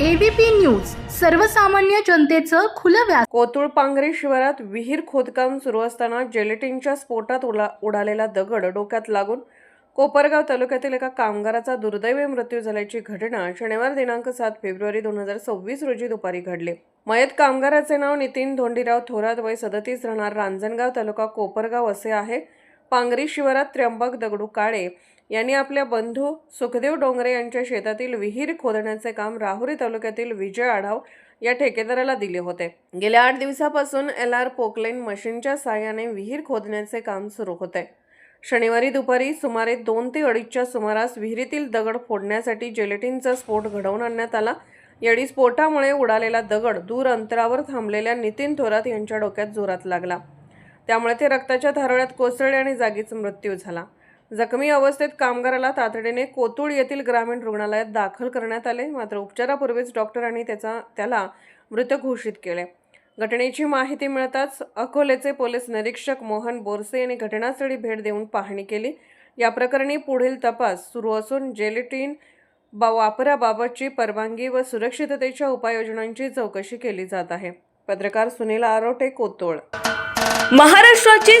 ABP news सर्वसामान्य जनतेचं खुलं व्यास कोतुळ पांगरी शिवारात विहीर खोदकाम सुरू असताना जेलेटिनच्या स्फोटात उडा उडालेला दगड डोक्यात लागून कोपरगाव तालुक्यातील एका कामगाराचा दुर्दैवी मृत्यू झाल्याची घटना शनिवार दिनांक सात फेब्रुवारी दोन हजार सव्वीस रोजी दुपारी घडली. मयत कामगाराचे नाव नितीन धोंडीराव थोरात वय सदतीस राहणार रांजणगाव तालुका कोपरगाव असे आहे. पांगरी शिवारात त्र्यंबक दगडू काळे यांनी आपल्या बंधू सुखदेव डोंगरे यांच्या शेतातील विहीर खोदण्याचे काम राहुरी तालुक्यातील विजय आढाव या ठेकेदाराला दिले होते. गेल्या आठ दिवसापासून एल आर पोकलेन मशीनच्या साहाय्याने विहीर खोदण्याचे काम सुरू होते. शनिवारी दुपारी सुमारे दोन ते अडीचच्या सुमारास विहिरीतील दगड फोडण्यासाठी जेलेटिनचा स्फोट घडवून आणण्यात आला. यावेळी स्फोटामुळे उडालेला दगड दूर अंतरावर थांबलेल्या नितीन थोरात यांच्या डोक्यात जोरात लागला. त्यामुळे ते रक्ताच्या धारोळ्यात कोसळले आणि जागीच मृत्यू झाला. जखमी अवस्थेत कामगाराला तातडीने कोतुळ येथील ग्रामीण रुग्णालयात दाखल करण्यात आले. मात्र उपचारापूर्वीच डॉक्टरांनी त्याचा त्याला मृत घोषित केले. घटनेची माहिती मिळताच अकोलेचे पोलीस निरीक्षक मोहन बोरसे यांनी घटनास्थळी भेट देऊन पाहणी केली. या प्रकरणी पुढील तपास सुरू असून जेलिटीन बा वापराबाबतची परवानगी व सुरक्षिततेच्या उपाययोजनांची चौकशी केली जात आहे. पत्रकार सुनील आरोटे महाराष्ट्राची महाराष्ट्राचे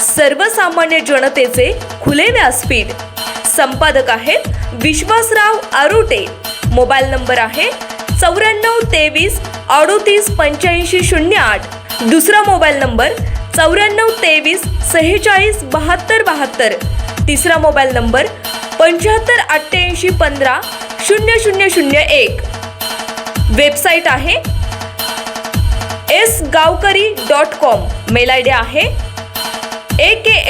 सर्वसामान्य जनतेचे खुले व्यासपीठ. संपादक आहेत विश्वासराव आरोटे. मोबाईल नंबर आहे चौऱ्याण्णव तेवीस अडोतीस पंच्याऐंशी शून्य आठ. दुसरा मोबाईल नंबर चौऱ्याण्णव तेवीस सेहेचाळीस बहात्तर बहात्तर. तिसरा मोबाईल नंबर पंच्याहत्तर अठ्ठ्याऐंशी पंधरा शून्य शून्य शून्य एक. वेबसाईट आहे S Gavkari dot com. Mail ID D आहे